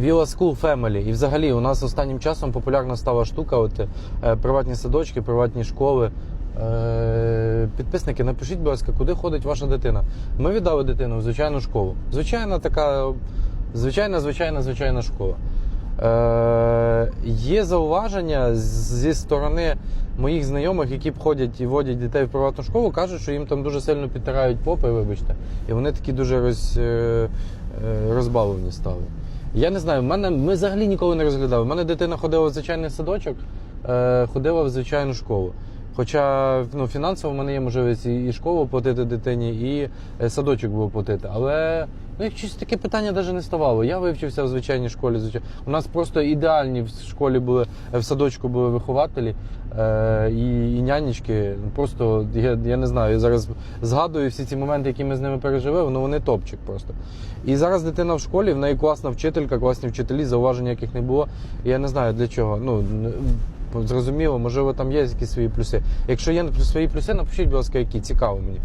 Villa School Family. І взагалі у нас останнім часом популярна стала штука, от, е, приватні садочки, приватні школи. Е, підписники, напишіть, будь ласка, куди ходить ваша дитина. Ми віддали дитину в звичайну школу. Звичайна така, звичайна, звичайна, звичайна школа. Е, є зауваження зі сторони моїх знайомих, які ходять і водять дітей в приватну школу, кажуть, що їм там дуже сильно підтирають попи, вибачте, і вони такі дуже роз, е, е, розбавлені стали. Я не знаю, в мене ми взагалі ніколи не розглядали. У мене дитина ходила в звичайний садочок, е, ходила в звичайну школу. Хоча ну, фінансово в мене є можливість і школу платити дитині, і е, садочок був платити. Але ну, як щось таке питання навіть не ставало. Я вивчився в звичайній школі. У нас просто ідеальні в школі були, е, в садочку були вихователі е, і, і нянечки. Просто я, я не знаю, я зараз згадую всі ці моменти, які ми з ними пережили, ну вони топчик просто. І зараз дитина в школі, в неї класна вчителька, класні вчителі, зауважень яких не було. Я не знаю для чого. Ну, зрозуміло, можливо, там є якісь свої плюси. Якщо є свої плюси, напишіть, будь ласка, які цікаво мені.